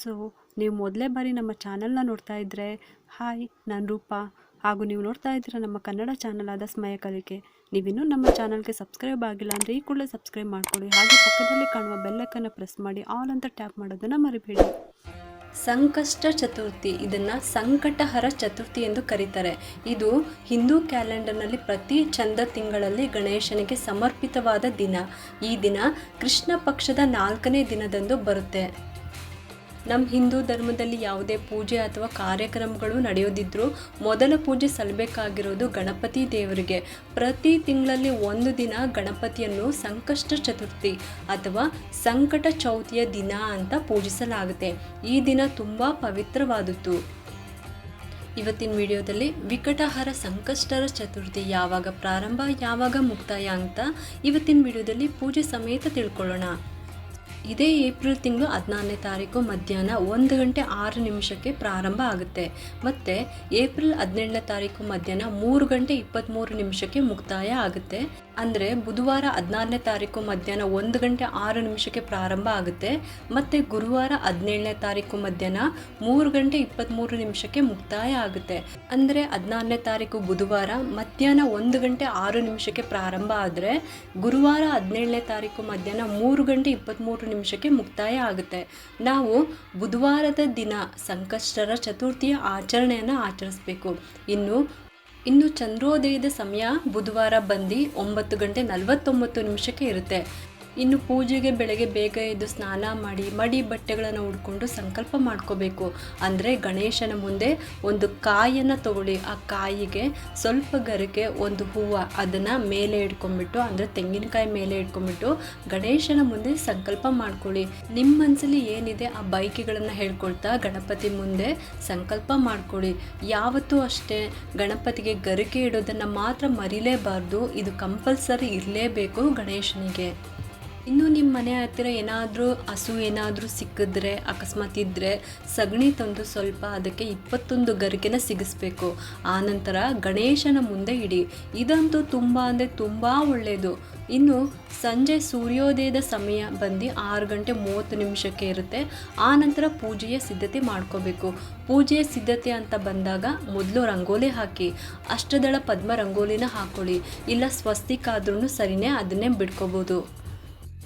So ನೀವು ಮೊದಲೇ ಬಾರಿ ನಮ್ಮ ಚಾನಲ್ನ ನೋಡ್ತಾ ಇದ್ದರೆ ಹಾಯ್, ನಾನು ರೂಪಾ. ಹಾಗೂ ನೀವು ನೋಡ್ತಾ ಇದ್ದೀರ ನಮ್ಮ ಕನ್ನಡ ಚಾನಲ್ ಆದ ಸ್ಮಯ ಕಲಿಕೆ. ನೀವಿನ್ನೂ ನಮ್ಮ ಚಾನಲ್ಗೆ ಸಬ್ಸ್ಕ್ರೈಬ್ ಆಗಿಲ್ಲ ಅಂದರೆ ಈ ಕೂಡಲೇ ಸಬ್ಸ್ಕ್ರೈಬ್ ಮಾಡ್ಕೊಳ್ಳಿ. ಹಾಗೆ ಪಕ್ಕದಲ್ಲಿ ಕಾಣುವ ಬೆಲ್ಲಕ್ಕನ್ನು ಪ್ರೆಸ್ ಮಾಡಿ ಆಲ್ ಅಂತ ಟ್ಯಾಪ್ ಮಾಡೋದನ್ನು ಮರಿಬೇಡಿ. ಸಂಕಷ್ಟ ಚತುರ್ಥಿ, ಇದನ್ನು ಸಂಕಟಹರ ಚತುರ್ಥಿ ಎಂದು ಕರೀತಾರೆ. ಇದು ಹಿಂದೂ ಕ್ಯಾಲೆಂಡರ್ನಲ್ಲಿ ಪ್ರತಿ ಚಂದ ತಿಂಗಳಲ್ಲಿ ಗಣೇಶನಿಗೆ ಸಮರ್ಪಿತವಾದ ದಿನ. ಈ ದಿನ ಕೃಷ್ಣ ಪಕ್ಷದ ನಾಲ್ಕನೇ ದಿನದಂದು ಬರುತ್ತೆ. ನಮ್ಮ ಹಿಂದೂ ಧರ್ಮದಲ್ಲಿ ಯಾವುದೇ ಪೂಜೆ ಅಥವಾ ಕಾರ್ಯಕ್ರಮಗಳು ನಡೆಯೋದಿದ್ರೂ ಮೊದಲ ಪೂಜೆ ಸಲ್ಲಬೇಕಾಗಿರೋದು ಗಣಪತಿ ದೇವರಿಗೆ. ಪ್ರತಿ ತಿಂಗಳಲ್ಲಿ ಒಂದು ದಿನ ಗಣಪತಿಯನ್ನು ಸಂಕಷ್ಟ ಚತುರ್ಥಿ ಅಥವಾ ಸಂಕಟ ಚೌತಿಯ ದಿನ ಅಂತ ಪೂಜಿಸಲಾಗುತ್ತೆ. ಈ ದಿನ ತುಂಬ ಪವಿತ್ರವಾದದ್ದು. ಇವತ್ತಿನ ವಿಡಿಯೋದಲ್ಲಿ ವಿಕಟಹರ ಸಂಕಷ್ಟರ ಚತುರ್ಥಿ ಯಾವಾಗ ಪ್ರಾರಂಭ ಯಾವಾಗ ಮುಕ್ತಾಯ ಅಂತ ಇವತ್ತಿನ ವಿಡಿಯೋದಲ್ಲಿ ಪೂಜೆ ಸಮೇತ ತಿಳ್ಕೊಳ್ಳೋಣ. ಇದೇ ಏಪ್ರಿಲ್ ತಿಂಗಳು ಹದಿನಾರನೇ ತಾರೀಕು ಮಧ್ಯಾಹ್ನ ಒಂದು ಗಂಟೆ ಆರು ನಿಮಿಷಕ್ಕೆ ಪ್ರಾರಂಭ ಆಗುತ್ತೆ. ಮತ್ತು ಏಪ್ರಿಲ್ ಹದಿನೆಂಟನೇ ತಾರೀಕು ಮಧ್ಯಾಹ್ನ ಮೂರು ಗಂಟೆ ಇಪ್ಪತ್ತ್ಮೂರು ನಿಮಿಷಕ್ಕೆ ಮುಕ್ತಾಯ ಆಗುತ್ತೆ. ಅಂದರೆ ಬುಧವಾರ ಹದಿನಾರನೇ ತಾರೀಕು ಮಧ್ಯಾಹ್ನ ಒಂದು ಗಂಟೆ ಆರು ನಿಮಿಷಕ್ಕೆ ಪ್ರಾರಂಭ ಆಗುತ್ತೆ. ಮತ್ತು ಗುರುವಾರ ಹದಿನೇಳನೇ ತಾರೀಕು ಮಧ್ಯಾಹ್ನ ಮೂರು ಗಂಟೆ ಇಪ್ಪತ್ತ್ಮೂರು ನಿಮಿಷಕ್ಕೆ ಮುಕ್ತಾಯ ಆಗುತ್ತೆ. ಅಂದರೆ ಹದಿನಾರನೇ ತಾರೀಕು ಬುಧವಾರ ಮಧ್ಯಾಹ್ನ ಒಂದು ಗಂಟೆ ಆರು ನಿಮಿಷಕ್ಕೆ ಪ್ರಾರಂಭ ಆದರೆ ಗುರುವಾರ ಹದಿನೇಳನೇ ತಾರೀಕು ಮಧ್ಯಾಹ್ನ ಮೂರು ಗಂಟೆ ಇಪ್ಪತ್ತ್ಮೂರು ನಿಮಿಷಕ್ಕೆ ಮುಕ್ತಾಯ ಆಗುತ್ತೆ. ನಾವು ಬುಧವಾರದ ದಿನ ಸಂಕಷ್ಟರ ಚತುರ್ಥಿಯ ಆಚರಣೆಯನ್ನು ಆಚರಿಸಬೇಕು. ಇನ್ನು ಇನ್ನು ಚಂದ್ರೋದಯದ ಸಮಯ ಬುಧವಾರ ಬಂದು ಒಂಬತ್ತು ಗಂಟೆ ನಲವತ್ತೊಂಬತ್ತು ನಿಮಿಷಕ್ಕೆ ಇರುತ್ತೆ. ಇನ್ನು ಪೂಜೆಗೆ ಬೆಳಗ್ಗೆ ಬೇಗ ಎದ್ದು ಸ್ನಾನ ಮಾಡಿ ಮಡಿ ಬಟ್ಟೆಗಳನ್ನು ಉಡ್ಕೊಂಡು ಸಂಕಲ್ಪ ಮಾಡ್ಕೋಬೇಕು. ಅಂದರೆ ಗಣೇಶನ ಮುಂದೆ ಒಂದು ಕಾಯನ್ನು ತಗೊಳ್ಳಿ. ಆ ಕಾಯಿಗೆ ಸ್ವಲ್ಪ ಗರಿಕೆ, ಒಂದು ಹೂವು ಅದನ್ನು ಮೇಲೆ ಇಟ್ಕೊಂಡ್ಬಿಟ್ಟು, ಅಂದರೆ ತೆಂಗಿನಕಾಯಿ ಮೇಲೆ ಇಟ್ಕೊಂಡ್ಬಿಟ್ಟು ಗಣೇಶನ ಮುಂದೆ ಸಂಕಲ್ಪ ಮಾಡ್ಕೊಳ್ಳಿ. ನಿಮ್ಮ ಮನಸ್ಸಲ್ಲಿ ಏನಿದೆ ಆ ಬೈಕಿಗಳನ್ನು ಹೇಳ್ಕೊಳ್ತಾ ಗಣಪತಿ ಮುಂದೆ ಸಂಕಲ್ಪ ಮಾಡ್ಕೊಳ್ಳಿ. ಯಾವತ್ತೂ ಅಷ್ಟೇ ಗಣಪತಿಗೆ ಗರಿಕೆ ಇಡೋದನ್ನು ಮಾತ್ರ ಮರಿಲೇಬಾರ್ದು. ಇದು ಕಂಪಲ್ಸರಿ ಇರಲೇಬೇಕು ಗಣೇಶನಿಗೆ. ಇನ್ನು ನಿಮ್ಮ ಮನೆ ಹತ್ತಿರ ಏನಾದರೂ ಹಸು ಏನಾದರೂ ಸಿಕ್ಕಿದ್ರೆ, ಅಕಸ್ಮಾತ್ ಇದ್ದರೆ ಸಗಣಿ ತಂದು ಸ್ವಲ್ಪ ಅದಕ್ಕೆ ಇಪ್ಪತ್ತೊಂದು ಗರಿಕೆನ ಸಿಗಿಸ್ಬೇಕು. ಆನಂತರ ಗಣೇಶನ ಮುಂದೆ ಇಡಿ. ಇದಂತೂ ತುಂಬ ಅಂದರೆ ತುಂಬ ಒಳ್ಳೆಯದು ಇನ್ನು ಸಂಜೆ ಸೂರ್ಯೋದಯದ ಸಮಯ ಬಂದು ಆರು ಗಂಟೆ ಮೂವತ್ತು ನಿಮಿಷಕ್ಕೆ ಇರುತ್ತೆ. ಆ ನಂತರ ಪೂಜೆಯ ಸಿದ್ಧತೆ ಮಾಡ್ಕೋಬೇಕು. ಪೂಜೆಯ ಸಿದ್ಧತೆ ಅಂತ ಬಂದಾಗ ಮೊದಲು ರಂಗೋಲಿ ಹಾಕಿ, ಅಷ್ಟದಳ ಪದ್ಮ ರಂಗೋಲಿನ ಹಾಕೊಳ್ಳಿ. ಇಲ್ಲ ಸ್ವಸ್ತಿಕಾದ್ರೂ ಸರಿನೇ ಅದನ್ನೇ ಬಿಡ್ಕೋಬೋದು.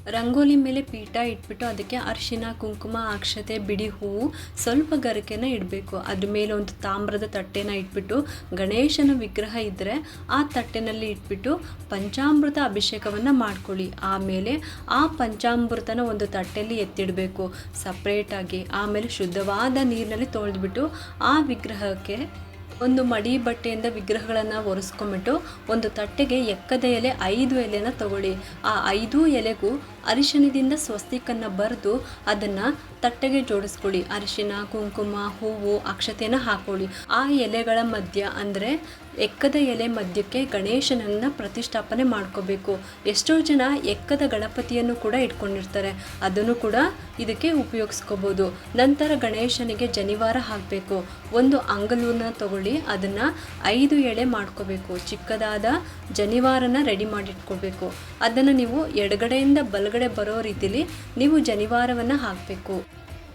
ರಂಗೋಲಿ ಮೇಲೆ ಪೀಠ ಇಟ್ಬಿಟ್ಟು ಅದಕ್ಕೆ ಅರಿಶಿನ, ಕುಂಕುಮ, ಅಕ್ಷತೆ, ಬಿಡಿ ಹೂವು ಸ್ವಲ್ಪ ಗರಿಕೆನ ಇಡಬೇಕು. ಅದ್ರ ಮೇಲೆ ಒಂದು ತಾಮ್ರದ ತಟ್ಟೆನ ಇಟ್ಬಿಟ್ಟು ಗಣೇಶನ ವಿಗ್ರಹ ಇದ್ದರೆ ಆ ತಟ್ಟೆನಲ್ಲಿ ಇಟ್ಬಿಟ್ಟು ಪಂಚಾಮೃತ ಅಭಿಷೇಕವನ್ನು ಮಾಡ್ಕೊಳ್ಳಿ. ಆಮೇಲೆ ಆ ಪಂಚಾಮೃತನ ಒಂದು ತಟ್ಟೆಯಲ್ಲಿ ಎತ್ತಿಡಬೇಕು. ಸಪ್ರೇಟಾಗಿ ಆಮೇಲೆ ಶುದ್ಧವಾದ ನೀರಿನಲ್ಲಿ ತೊಳೆದ್ಬಿಟ್ಟು ಆ ವಿಗ್ರಹಕ್ಕೆ ಒಂದು ಮಡಿ ಬಟ್ಟೆಯಿಂದ ವಿಗ್ರಹಗಳನ್ನು ಒರೆಸ್ಕೊಂಬಿಟ್ಟು ಒಂದು ತಟ್ಟೆಗೆ ಎಕ್ಕದ ಎಲೆ ಐದು ಎಲೆನ ತಗೊಳ್ಳಿ. ಆ ಐದು ಎಲೆಗೂ ಅರಿಶಿನದಿಂದ ಸ್ವಸ್ತಿಕನ್ನು ಬರೆದು ಅದನ್ನು ತಟ್ಟೆಗೆ ಜೋಡಿಸ್ಕೊಳ್ಳಿ. ಅರಿಶಿನ ಕುಂಕುಮ, ಹೂವು, ಅಕ್ಷತೆನ ಹಾಕೊಳ್ಳಿ. ಆ ಎಲೆಗಳ ಮಧ್ಯ ಅಂದರೆ ಎಕ್ಕದ ಎಲೆ ಮಧ್ಯಕ್ಕೆ ಗಣೇಶನನ್ನು ಪ್ರತಿಷ್ಠಾಪನೆ ಮಾಡ್ಕೋಬೇಕು. ಎಷ್ಟೋ ಜನ ಎಕ್ಕದ ಗಣಪತಿಯನ್ನು ಕೂಡ ಇಟ್ಕೊಂಡಿರ್ತಾರೆ. ಅದನ್ನು ಕೂಡ ಇದಕ್ಕೆ ಉಪಯೋಗಿಸ್ಕೋಬೋದು. ನಂತರ ಗಣೇಶನಿಗೆ ಜನಿವಾರ ಹಾಕಬೇಕು. ಒಂದು ಅಂಗಲೂನ ತಗೊಳ್ಳಿ, ಅದನ್ನು ಐದು ಎಳೆ ಮಾಡ್ಕೋಬೇಕು. ಚಿಕ್ಕದಾದ ಜನಿವಾರನ ರೆಡಿ ಮಾಡಿಟ್ಕೋಬೇಕು. ಅದನ್ನು ನೀವು ಎಡಗಡೆಯಿಂದ ಬಲಗಡೆ ಬರೋ ರೀತಿಲಿ ನೀವು ಜನಿವಾರವನ್ನು ಹಾಕಬೇಕು.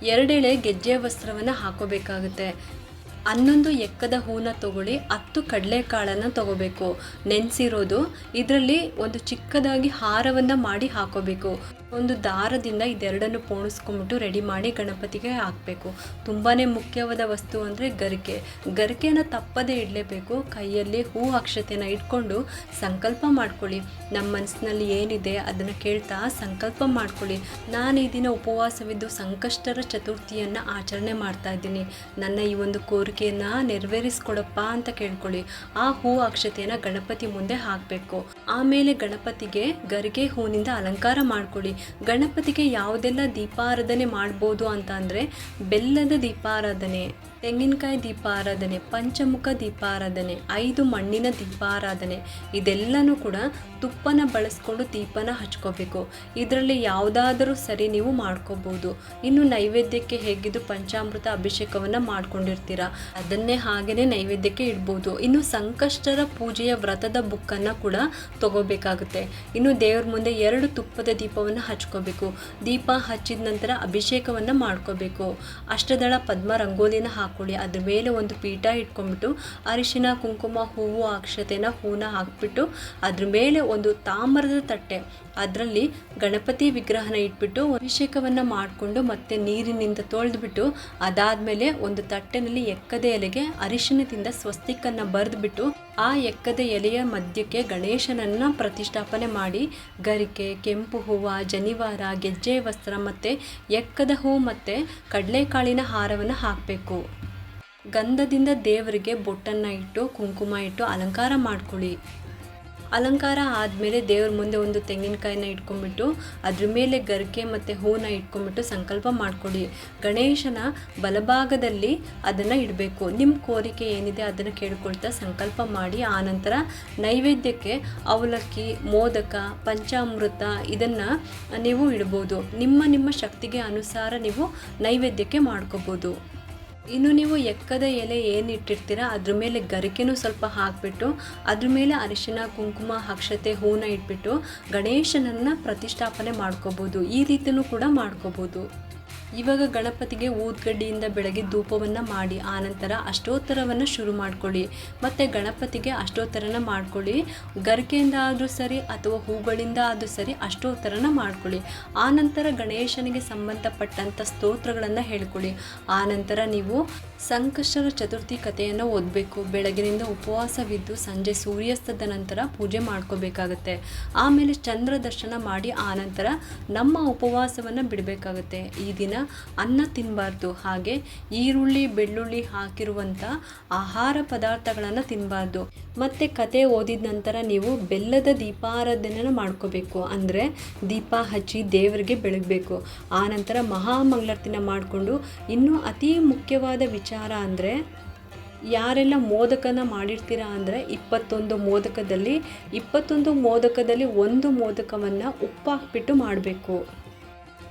ಎರಡೆಳೆ ಗೆಜ್ಜೆ ವಸ್ತ್ರವನ್ನು ಹಾಕೋಬೇಕಾಗುತ್ತೆ. ಹನ್ನೊಂದು ಎಕ್ಕದ ಹೂನ ತಗೊಳ್ಳಿ, ಹತ್ತು ಕಡಲೆಕಾಳನ್ನು ತಗೋಬೇಕು. ನೆನೆಸಿರೋದು ಇದರಲ್ಲಿ ಒಂದು ಚಿಕ್ಕದಾಗಿ ಹಾರವನ್ನು ಮಾಡಿ ಹಾಕೋಬೇಕು. ಒಂದು ದಾರದಿಂದ ಇದೆರಡನ್ನು ಪೋಣಿಸ್ಕೊಂಬಿಟ್ಟು ರೆಡಿ ಮಾಡಿ ಗಣಪತಿಗೆ ಹಾಕಬೇಕು. ತುಂಬಾ ಮುಖ್ಯವಾದ ವಸ್ತು ಅಂದರೆ ಗರಿಕೆ. ಗರಿಕೆನ ತಪ್ಪದೇ ಇಡಲೇಬೇಕು. ಕೈಯಲ್ಲಿ ಹೂ ಅಕ್ಷತೆನ ಇಟ್ಕೊಂಡು ಸಂಕಲ್ಪ ಮಾಡ್ಕೊಳ್ಳಿ. ನಮ್ಮ ಮನಸ್ಸಿನಲ್ಲಿ ಏನಿದೆ ಅದನ್ನು ಕೇಳ್ತಾ ಸಂಕಲ್ಪ ಮಾಡ್ಕೊಳ್ಳಿ. ನಾನು ಈ ದಿನ ಉಪವಾಸವಿದ್ದು ಸಂಕಷ್ಟರ ಚತುರ್ಥಿಯನ್ನು ಆಚರಣೆ ಮಾಡ್ತಾ ಇದ್ದೀನಿ. ನನ್ನ ಈ ಒಂದು ಕೋರಿಕೆಯನ್ನು ನೆರವೇರಿಸ್ಕೊಡಪ್ಪ ಅಂತ ಕೇಳ್ಕೊಳ್ಳಿ. ಆ ಹೂ ಅಕ್ಷತೆಯನ್ನ ಗಣಪತಿ ಮುಂದೆ ಹಾಕ್ಬೇಕು. ಆಮೇಲೆ ಗಣಪತಿಗೆ ಗರಿಗೆ ಹೂವಿನಿಂದ ಅಲಂಕಾರ ಮಾಡ್ಕೊಳ್ಳಿ. ಗಣಪತಿಗೆ ಯಾವುದೆಲ್ಲ ದೀಪಾರಾಧನೆ ಮಾಡ್ಬೋದು ಅಂತ ಬೆಲ್ಲದ ದೀಪಾರಾಧನೆ. ತೆಂಗಿನಕಾಯಿ ದೀಪಾರಾಧನೆ, ಪಂಚಮುಖ ದೀಪಾರಾಧನೆ, ಐದು ಮಣ್ಣಿನ ದೀಪಾರಾಧನೆ, ಇದೆಲ್ಲನೂ ಕೂಡ ತುಪ್ಪನ ಬಳಸ್ಕೊಂಡು ದೀಪನ ಹಚ್ಕೋಬೇಕು. ಇದರಲ್ಲಿ ಯಾವುದಾದರೂ ಸರಿ ನೀವು ಮಾಡ್ಕೋಬೋದು. ಇನ್ನು ನೈವೇದ್ಯಕ್ಕೆ ಹೇಗಿದ್ದು ಪಂಚಾಮೃತ ಅಭಿಷೇಕವನ್ನು ಮಾಡ್ಕೊಂಡಿರ್ತೀರ, ಅದನ್ನೇ ಹಾಗೆಯೇ ನೈವೇದ್ಯಕ್ಕೆ ಇಡ್ಬೋದು. ಇನ್ನು ಸಂಕಷ್ಟರ ಪೂಜೆಯ ವ್ರತದ ಬುಕ್ಕನ್ನು ಕೂಡ ತಗೋಬೇಕಾಗುತ್ತೆ. ಇನ್ನು ದೇವ್ರ ಮುಂದೆ ಎರಡು ತುಪ್ಪದ ದೀಪವನ್ನು ಹಚ್ಕೋಬೇಕು. ದೀಪ ಹಚ್ಚಿದ ನಂತರ ಅಭಿಷೇಕವನ್ನು ಮಾಡ್ಕೋಬೇಕು. ಅಷ್ಟದಳ ಪದ್ಮ ರಂಗೋಲಿನ ಹಾಕೊಳ್ಳಿ ಅದ್ರ ಮೇಲೆ ಒಂದು ಪೀಠ ಇಟ್ಕೊಂಡ್ಬಿಟ್ಟು ಅರಿಶಿನ, ಕುಂಕುಮ, ಹೂವು, ಅಕ್ಷತೆನ ಹೂನ ಹಾಕ್ಬಿಟ್ಟು ಅದ್ರ ಮೇಲೆ ಒಂದು ತಾಮ್ರದ ತಟ್ಟೆ. ಅದರಲ್ಲಿ ಗಣಪತಿ ವಿಗ್ರಹನ ಇಟ್ಬಿಟ್ಟು ಅಭಿಷೇಕವನ್ನು ಮಾಡಿಕೊಂಡು ಮತ್ತೆ ನೀರಿನಿಂದ ತೊಳೆದ್ಬಿಟ್ಟು ಅದಾದಮೇಲೆ ಒಂದು ತಟ್ಟೆನಲ್ಲಿ ಎಕ್ಕದ ಎಲೆಗೆ ಅರಿಶಿನದಿಂದ ಸ್ವಸ್ತಿಕನ್ನು ಬರೆದ್ಬಿಟ್ಟು ಆ ಎಕ್ಕದ ಎಲೆಯ ಮಧ್ಯಕ್ಕೆ ಗಣೇಶನನ್ನು ಪ್ರತಿಷ್ಠಾಪನೆ ಮಾಡಿ ಗರಿಕೆ, ಕೆಂಪು ಹೂವು, ಜನಿವಾರ, ಗೆಜ್ಜೆ ವಸ್ತ್ರ ಮತ್ತು ಎಕ್ಕದ ಹೂವು ಮತ್ತು ಕಡಲೆಕಾಳಿನ ಹಾರವನ್ನು ಹಾಕಬೇಕು. ಗಂಧದಿಂದ ದೇವರಿಗೆ ಬೊಟ್ಟನ್ನು ಇಟ್ಟು, ಕುಂಕುಮ ಇಟ್ಟು ಅಲಂಕಾರ ಮಾಡ್ಕೊಳ್ಳಿ. ಅಲಂಕಾರ ಆದಮೇಲೆ ದೇವ್ರ ಮುಂದೆ ಒಂದು ತೆಂಗಿನಕಾಯಿನ ಇಟ್ಕೊಂಡ್ಬಿಟ್ಟು, ಅದ್ರ ಮೇಲೆ ಗರಿಕೆ ಮತ್ತು ಹೂನ ಇಟ್ಕೊಂಡ್ಬಿಟ್ಟು ಸಂಕಲ್ಪ ಮಾಡ್ಕೊಳ್ಳಿ. ಗಣೇಶನ ಬಲಭಾಗದಲ್ಲಿ ಅದನ್ನು ಇಡಬೇಕು. ನಿಮ್ಮ ಕೋರಿಕೆ ಏನಿದೆ ಅದನ್ನು ಕೇಳ್ಕೊಳ್ತಾ ಸಂಕಲ್ಪ ಮಾಡಿ, ಆನಂತರ ನೈವೇದ್ಯಕ್ಕೆ ಅವಲಕ್ಕಿ, ಮೋದಕ, ಪಂಚಾಮೃತ ಇದನ್ನು ನೀವು ಇಡ್ಬೋದು. ನಿಮ್ಮ ನಿಮ್ಮ ಶಕ್ತಿಗೆ ಅನುಸಾರ ನೀವು ನೈವೇದ್ಯಕ್ಕೆ ಮಾಡ್ಕೋಬೋದು. ಇನ್ನು ನೀವು ಎಕ್ಕದ ಎಲೆ ಏನು ಇಟ್ಟಿರ್ತೀರ, ಅದ್ರ ಮೇಲೆ ಗರಿಕೆನೂ ಸ್ವಲ್ಪ ಹಾಕಿಬಿಟ್ಟು, ಅದ್ರ ಮೇಲೆ ಅರಿಶಿನ, ಕುಂಕುಮ, ಅಕ್ಷತೆ ಹೂನ ಇಟ್ಬಿಟ್ಟು ಗಣೇಶನನ್ನು ಪ್ರತಿಷ್ಠಾಪನೆ ಮಾಡ್ಕೋಬೋದು. ಈ ರೀತಿಯೂ ಕೂಡ ಮಾಡ್ಕೋಬೋದು. ಇವಾಗ ಗಣಪತಿಗೆ ಊದ್ಗಡ್ಡಿಯಿಂದ ಬೆಳಗ್ಗೆ ಧೂಪವನ್ನು ಮಾಡಿ, ಆನಂತರ ಅಷ್ಟೋತ್ತರವನ್ನು ಶುರು ಮಾಡ್ಕೊಳ್ಳಿ. ಮತ್ತು ಗಣಪತಿಗೆ ಅಷ್ಟೋತ್ತರನ ಮಾಡ್ಕೊಳ್ಳಿ. ಗರಿಕೆಯಿಂದ ಆದರೂ ಸರಿ ಅಥವಾ ಹೂಗಳಿಂದ ಆದರೂ ಸರಿ ಅಷ್ಟೋತ್ತರನ ಮಾಡ್ಕೊಳ್ಳಿ. ಆನಂತರ ಗಣೇಶನಿಗೆ ಸಂಬಂಧಪಟ್ಟಂಥ ಸ್ತೋತ್ರಗಳನ್ನು ಹೇಳ್ಕೊಳ್ಳಿ. ಆನಂತರ ನೀವು ಸಂಕಷ್ಟರ ಚತುರ್ಥಿ ಕಥೆಯನ್ನು ಓದಬೇಕು. ಬೆಳಗಿನಿಂದ ಉಪವಾಸವಿದ್ದು ಸಂಜೆ ಸೂರ್ಯಾಸ್ತದ ನಂತರ ಪೂಜೆ ಮಾಡ್ಕೋಬೇಕಾಗತ್ತೆ. ಆಮೇಲೆ ಚಂದ್ರ ದರ್ಶನ ಮಾಡಿ, ಆನಂತರ ನಮ್ಮ ಉಪವಾಸವನ್ನು ಬಿಡಬೇಕಾಗತ್ತೆ. ಈ ದಿನ ಅನ್ನ ತಿನ್ನಬಾರ್ದು ಹಾಗೆ ಈರುಳ್ಳಿ, ಬೆಳ್ಳುಳ್ಳಿ ಹಾಕಿರುವಂಥ ಆಹಾರ ಪದಾರ್ಥಗಳನ್ನು ತಿನ್ನಬಾರ್ದು ಮತ್ತು ಕತೆ ಓದಿದ ನಂತರ ನೀವು ಬೆಲ್ಲದ ದೀಪಾರಾಧನೆನ ಮಾಡ್ಕೋಬೇಕು. ಅಂದರೆ ದೀಪ ಹಚ್ಚಿ ದೇವರಿಗೆ ಬೆಳಗಬೇಕು. ಆನಂತರ ಮಹಾಮಂಗಳಾರತಿನ ಮಾಡಿಕೊಂಡು ಇನ್ನೂ ಅತಿ ಮುಖ್ಯವಾದ ವಿಚಾರ ಅಂದರೆ ಯಾರೆಲ್ಲ ಮೋದಕನ ಮಾಡಿರ್ತೀರಾ ಅಂದರೆ ಇಪ್ಪತ್ತೊಂದು ಮೋದಕದಲ್ಲಿ ಇಪ್ಪತ್ತೊಂದು ಮೋದಕದಲ್ಲಿ ಒಂದು ಮೋದಕವನ್ನು ಉಪ್ಪು ಹಾಕ್ಬಿಟ್ಟು ಮಾಡಬೇಕು.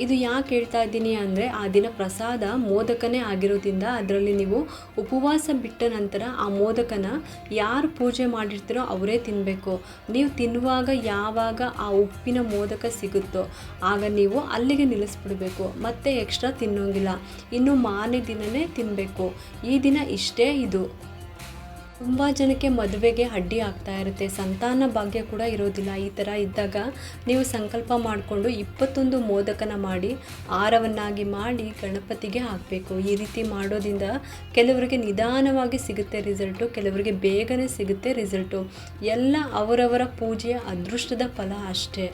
ಇದು ಯಾಕೆ ಹೇಳ್ತಾ ಇದ್ದೀನಿ ಅಂದರೆ ಆ ದಿನ ಪ್ರಸಾದ ಮೋದಕನೇ ಆಗಿರೋದ್ರಿಂದ ಅದರಲ್ಲಿ ನೀವು ಉಪವಾಸ ಬಿಟ್ಟ ನಂತರ ಆ ಮೋದಕನ ಯಾರು ಪೂಜೆ ಮಾಡಿರ್ತೀರೋ ಅವರೇ ತಿನ್ನಬೇಕು ನೀವು ತಿನ್ನುವಾಗ ಯಾವಾಗ ಆ ಉಪ್ಪಿನ ಮೋದಕ ಸಿಗುತ್ತೋ ಆಗ ನೀವು ಅಲ್ಲಿಗೆ ನಿಲ್ಲಿಸ್ಬಿಡ್ಬೇಕು. ಮತ್ತೆ ಎಕ್ಸ್ಟ್ರಾ ತಿನ್ನೋಂಗಿಲ್ಲ. ಇನ್ನು ಮಾರನೇ ದಿನವೇ ತಿನ್ನಬೇಕು ಈ ದಿನ ಇಷ್ಟೇ ಇದು. ತುಂಬ ಜನಕ್ಕೆ ಮದುವೆಗೆ ಅಡ್ಡಿ ಆಗ್ತಾ ಇರುತ್ತೆ, ಸಂತಾನ ಭಾಗ್ಯ ಕೂಡ ಇರೋದಿಲ್ಲ. ಈ ಥರ ಇದ್ದಾಗ ನೀವು ಸಂಕಲ್ಪ ಮಾಡಿಕೊಂಡು ಇಪ್ಪತ್ತೊಂದು ಮೋದಕನ ಮಾಡಿ ಆರವನ್ನಾಗಿ ಮಾಡಿ ಗಣಪತಿಗೆ ಹಾಕಬೇಕು. ಈ ರೀತಿ ಮಾಡೋದ್ರಿಂದ ಕೆಲವರಿಗೆ ನಿಧಾನವಾಗಿ ಸಿಗುತ್ತೆ ರಿಸಲ್ಟು, ಕೆಲವರಿಗೆ ಬೇಗನೆ ಸಿಗುತ್ತೆ ರಿಸಲ್ಟು. ಎಲ್ಲ ಅವರವರ ಪೂಜೆಯ ಅದೃಷ್ಟದ ಫಲ ಅಷ್ಟೇ.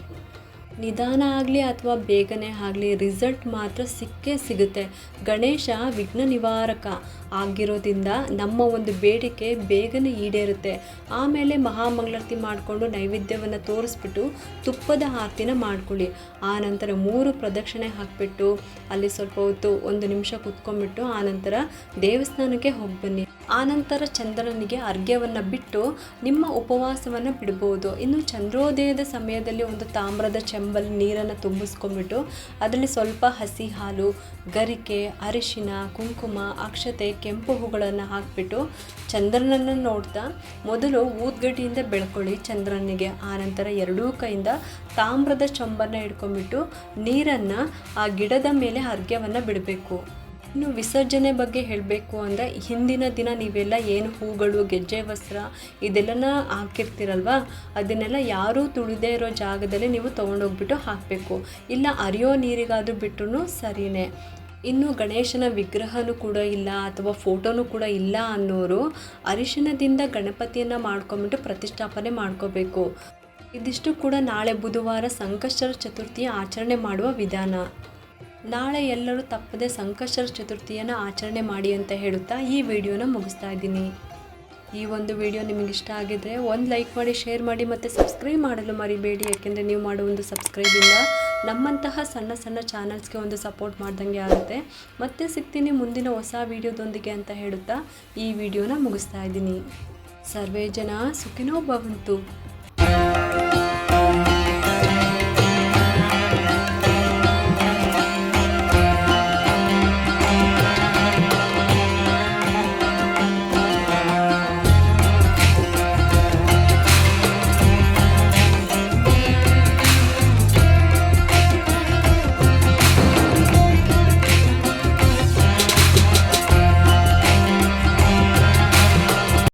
ನಿಧಾನ ಆಗಲಿ ಅಥವಾ ಬೇಗನೆ ಆಗಲಿ ರಿಸಲ್ಟ್ ಮಾತ್ರ ಸಿಕ್ಕೇ ಸಿಗುತ್ತೆ. ಗಣೇಶ ವಿಘ್ನ ನಿವಾರಕ ಆಗಿರೋದ್ರಿಂದ ನಮ್ಮ ಒಂದು ಬೇಡಿಕೆ ಬೇಗನೆ ಈಡೇರುತ್ತೆ. ಆಮೇಲೆ ಮಹಾಮಂಗಳಾರತಿ ಮಾಡಿಕೊಂಡು ನೈವೇದ್ಯವನ್ನು ತೋರಿಸ್ಬಿಟ್ಟು ತುಪ್ಪದ ಆರತಿನ ಮಾಡ್ಕೊಳ್ಳಿ. ಆನಂತರ ಮೂರು ಪ್ರದಕ್ಷಿಣೆ ಹಾಕಿಬಿಟ್ಟು ಅಲ್ಲಿ ಸ್ವಲ್ಪ ಹೊತ್ತು ಒಂದು ನಿಮಿಷ ಕುತ್ಕೊಂಡ್ಬಿಟ್ಟು ಆನಂತರ ದೇವಸ್ಥಾನಕ್ಕೆ ಹೋಗಿ ಬನ್ನಿ. ಆನಂತರ ಚಂದ್ರನಿಗೆ ಅರ್ಘ್ಯವನ್ನು ಬಿಟ್ಟು ನಿಮ್ಮ ಉಪವಾಸವನ್ನು ಬಿಡ್ಬೋದು. ಇನ್ನು ಚಂದ್ರೋದಯದ ಸಮಯದಲ್ಲಿ ಒಂದು ತಾಮ್ರದ ಚೆಂಬಲ್ಲಿ ನೀರನ್ನು ತುಂಬಿಸ್ಕೊಂಡ್ಬಿಟ್ಟು ಅದರಲ್ಲಿ ಸ್ವಲ್ಪ ಹಸಿ ಹಾಲು, ಗರಿಕೆ, ಅರಿಶಿನ, ಕುಂಕುಮ, ಅಕ್ಷತೆ, ಕೆಂಪು ಹೂಗಳನ್ನು ಹಾಕಿಬಿಟ್ಟು ಚಂದ್ರನನ್ನು ನೋಡ್ತಾ ಮೊದಲು ಊದ್ಗಡ್ಡಿಯಿಂದ ಬೆಳ್ಕೊಳ್ಳಿ ಚಂದ್ರನಿಗೆ. ಆನಂತರ ಎರಡೂ ಕೈಯಿಂದ ತಾಮ್ರದ ಚೊಂಬನ್ನು ಹಿಡ್ಕೊಂಡ್ಬಿಟ್ಟು ನೀರನ್ನು ಆ ಗಿಡದ ಮೇಲೆ ಅರ್ಘ್ಯವನ್ನು ಬಿಡಬೇಕು. ಇನ್ನು ವಿಸರ್ಜನೆ ಬಗ್ಗೆ ಹೇಳಬೇಕು ಅಂದರೆ ಹಿಂದಿನ ದಿನ ನೀವೆಲ್ಲ ಏನು ಹೂಗಳು, ಗೆಜ್ಜೆ, ವಸ್ತ್ರ ಇದೆಲ್ಲನ ಹಾಕಿರ್ತೀರಲ್ವಾ? ಅದನ್ನೆಲ್ಲ ಯಾರೂ ತುಳಿದೇ ಇರೋ ಜಾಗದಲ್ಲಿ ನೀವು ತೊಗೊಂಡೋಗ್ಬಿಟ್ಟು ಹಾಕಬೇಕು. ಇಲ್ಲ ಅರಿಯೋ ನೀರಿಗಾದರೂ ಬಿಟ್ಟು ಸರಿಯೇ ಇನ್ನು ಗಣೇಶನ ವಿಗ್ರಹನೂ ಕೂಡ ಇಲ್ಲ ಅಥವಾ ಫೋಟೋನೂ ಕೂಡ ಇಲ್ಲ ಅನ್ನೋರು ಅರಿಶಿಣದಿಂದ ಗಣಪತಿಯನ್ನು ಮಾಡ್ಕೊಂಬಿಟ್ಟು ಪ್ರತಿಷ್ಠಾಪನೆ ಮಾಡ್ಕೋಬೇಕು. ಇದಿಷ್ಟು ಕೂಡ ನಾಳೆ ಬುಧವಾರ ಸಂಕಷ್ಟರ ಚತುರ್ಥಿಯ ಆಚರಣೆ ಮಾಡುವ ವಿಧಾನ. ನಾಳೆ ಎಲ್ಲರೂ ತಪ್ಪದೆ ಸಂಕಷ್ಟರ ಚತುರ್ಥಿಯನ್ನು ಆಚರಣೆ ಮಾಡಿ ಅಂತ ಹೇಳುತ್ತಾ ಈ ವಿಡಿಯೋನ ಮುಗಿಸ್ತಾ ಇದ್ದೀನಿ. ಈ ಒಂದು ವಿಡಿಯೋ ನಿಮಗೆ ಇಷ್ಟ ಆಗಿದ್ರೆ ಒಂದು ಲೈಕ್ ಮಾಡಿ, ಶೇರ್ ಮಾಡಿ ಮತ್ತು ಸಬ್ಸ್ಕ್ರೈಬ್ ಮಾಡಲು ಮರಿಬೇಡಿ. ಯಾಕೆಂದರೆ ನೀವು ಮಾಡೋ ಒಂದು ಸಬ್ಸ್ಕ್ರೈಬಿಂದ ನಮ್ಮಂತಹ ಸಣ್ಣ ಸಣ್ಣ ಚಾನಲ್ಸ್ಗೆ ಒಂದು ಸಪೋರ್ಟ್ ಮಾಡ್ದಂಗೆ ಆಗುತ್ತೆ. ಮತ್ತೆ ಸಿಗ್ತೀನಿ ಮುಂದಿನ ಹೊಸ ವಿಡಿಯೋದೊಂದಿಗೆ ಅಂತ ಹೇಳುತ್ತಾ ಈ ವಿಡಿಯೋನ ಮುಗಿಸ್ತಾ ಇದ್ದೀನಿ. ಸರ್ವೇ ಜನ ಸುಖಿನೋ ಭವಂತು.